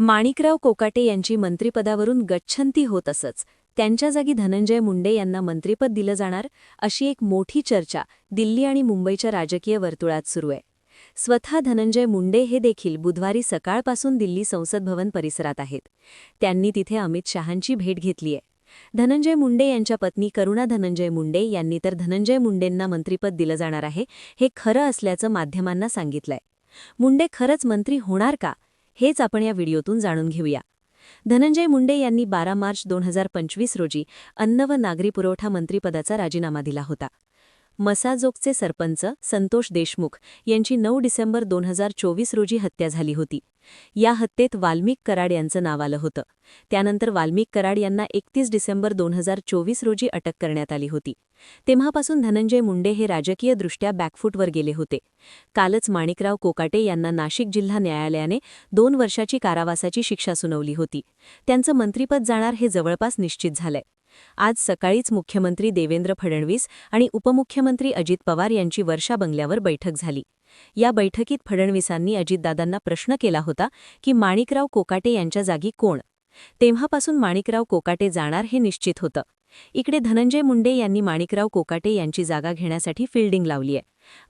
माणिकराव कोकाटे यांची मंत्रिपदावरून गच्छंती होत असंच. त्यांच्या जागी धनंजय मुंडे यांना मंत्रिपद दिलं जाणार अशी एक मोठी चर्चा दिल्ली आणि मुंबईच्या राजकीय वर्तुळात सुरू आहे. स्वतः धनंजय मुंडे हे देखील बुधवारी सकाळपासून दिल्ली संसद भवन परिसरात आहेत. त्यांनी तिथे अमित शहांची भेट घेतली आहे. धनंजय मुंडे यांच्या पत्नी करुणा धनंजय मुंडे यांनी तर धनंजय मुंडेंना मंत्रिपद दिलं जाणार आहे हे खरं असल्याचं माध्यमांना सांगितलंय. मुंडे खरंच मंत्री होणार का? हेच आपण या व्हिडिओतून जाणून घेऊया. धनंजय मुंडे यांनी बारा मार्च दोन हजार पंचवीस रोजी अन्न व नागरी पुरवठा मंत्रिपदाचा राजीनामा दिला होता. मसाजोगचे सरपंच संतोष देशमुख यांची नऊ डिसेंबर दोन हजार चोवीस रोजी हत्या झाली होती. या हत्येत वाल्मिक कराड यांचं नाव आलं होतं. त्यानंतर वाल्मिक कराड यांना एकतीस डिसेंबर दोन हजार चोवीस रोजी अटक करण्यात आली होती. तेव्हापासून धनंजय मुंडे हे राजकीयदृष्ट्या बॅकफूटवर गेले होते. कालच माणिकराव कोकाटे यांना नाशिक जिल्हा न्यायालयाने दोन वर्षाची कारावासाची शिक्षा सुनावली होती. त्यांचं मंत्रीपद जाणार हे जवळपास निश्चित झालंय. आज सकाळीच मुख्यमंत्री देवेंद्र फडणवीस आणि उपमुख्यमंत्री अजित पवार यांची वर्षा बंगल्यावर बैठक झाली. या बैठकीत फडणवीसांनी अजितदादांना प्रश्न केला होता की माणिकराव कोकाटे यांच्या जागी कोण? तेव्हापासून माणिकराव कोकाटे जाणार हे निश्चित होतं. इकडे धनंजय मुंडे यांनी माणिकराव कोकाटे यांची जागा घेण्यासाठी फिल्डिंग लावली आहे.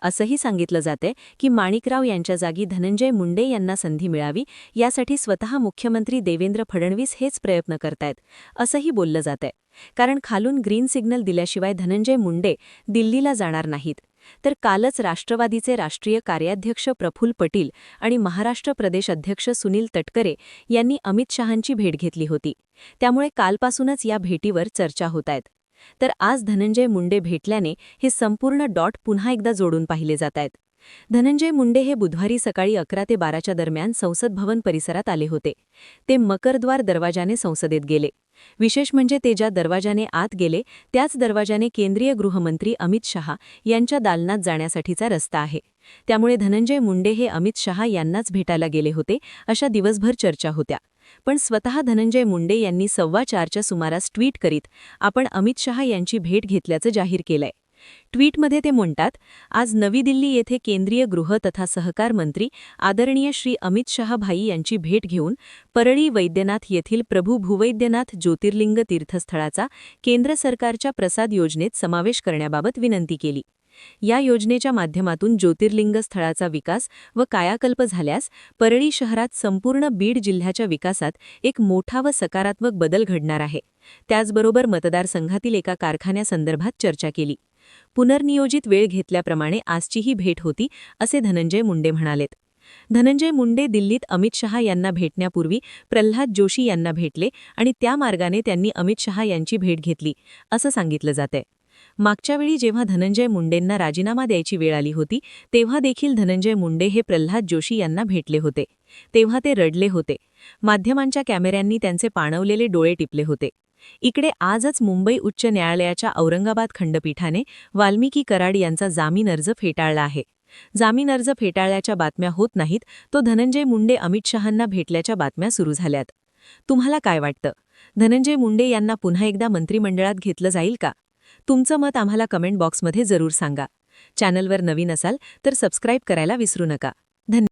असंही सांगितलं जाते की माणिकराव यांच्या जागी धनंजय मुंडे यांना संधी मिळावी यासाठी स्वतः मुख्यमंत्री देवेंद्र फडणवीस हेच प्रयत्न करतायत असंही बोललं जातंय. कारण खालून ग्रीन सिग्नल दिल्याशिवाय धनंजय मुंडे दिल्लीला जाणार नाहीत. तर कालच राष्ट्रवादीचे राष्ट्रीय कार्याध्यक्ष प्रफुल पटील आणि महाराष्ट्र प्रदेश अध्यक्ष सुनील तटकरे यांनी अमित शहांची भेट घेतली होती. त्यामुळे कालपासूनच या भेटीवर चर्चा होत आहेत. तर आज धनंजय मुंडे भेटल्याने हे संपूर्ण डॉट पुन्हा एकदा जोडून पाहिले जात आहेत. धनंजय मुंडे हे बुधवारी सकाळी अकरा ते बाराच्या दरम्यान संसद भवन परिसरात आले होते. ते मकरद्वार दरवाजाने संसदेत गेले. विशेष म्हणजे ते ज्या दरवाजाने आत गेले त्याच दरवाजाने केंद्रीय गृहमंत्री अमित शहा यांच्या दालनात जाण्यासाठीचा रस्ता आहे. त्यामुळे धनंजय मुंडे हे अमित शहा यांनाच भेटायला गेले होते अशा दिवसभर चर्चा होत्या. पण स्वतः धनंजय मुंडे यांनी सव्वा चारच्या सुमारास ट्विट करीत आपण अमित शहा यांची भेट घेतल्याचं जाहीर केलंय. ट्विटमध्ये ते म्हणतात आज नवी दिल्ली येथे केंद्रीय गृह तथा सहकार मंत्री आदरणीय श्री अमित शहा भाई यांची भेट घेऊन परळी वैद्यनाथ येथील प्रभू भूवैद्यनाथ ज्योतिर्लिंग तीर्थस्थळाचा केंद्र सरकारच्या प्रसाद योजनेत समावेश करण्याबाबत विनंती केली. या योजनेच्या माध्यमातून ज्योतिर्लिंग स्थळाचा विकास व कायाकल्प झाल्यास परळी शहरात संपूर्ण बीड जिल्ह्याच्या विकासात एक मोठा व सकारात्मक बदल घडणार आहे. त्याचबरोबर मतदारसंघातील एका कारखान्यासंदर्भात चर्चा केली. पुनर्नियोजित वेळ घेतल्याप्रमाणे आजची ही भेट होती असे धनंजय मुंडे म्हणालेत. धनंजय मुंडे दिल्लीत अमित शहा यांना भेटण्यापूर्वी प्रल्हाद जोशी यांना भेटले आणि त्या मार्गाने त्यांनी अमित शहा यांची भेट घेतली असं सांगितलं जातंय. मागच्या वेळी जेव्हा धनंजय मुंडेंना राजीनामा द्यायची वेळ आली होती तेव्हा देखील धनंजय मुंडे हे प्रल्हाद जोशी यांना भेटले होते. तेव्हा ते रडले होते. माध्यमांच्या कॅमेऱ्यांनी त्यांचे पाणवलेले डोळे टिपले होते. इकडे आजच मुंबई उच्च न्यायालयाच्या औरंगाबाद खंडपीठाने वाल्मिकी कराड यांचा जामीन अर्ज फेटाळला आहे. जामीन अर्ज फेटाळल्याच्या बातम्या होत नाहीत तो धनंजय मुंडे अमित शहांना भेटल्याच्या बातम्या सुरू झाल्यात. तुम्हाला काय वाटतं? धनंजय मुंडे यांना पुन्हा एकदा मंत्रिमंडळात घेतलं जाईल का? तुमचं मत आम्हाला कमेंट बॉक्समध्ये जरूर सांगा. चॅनलवर नवीन असाल तर सबस्क्राईब करायला विसरू नका.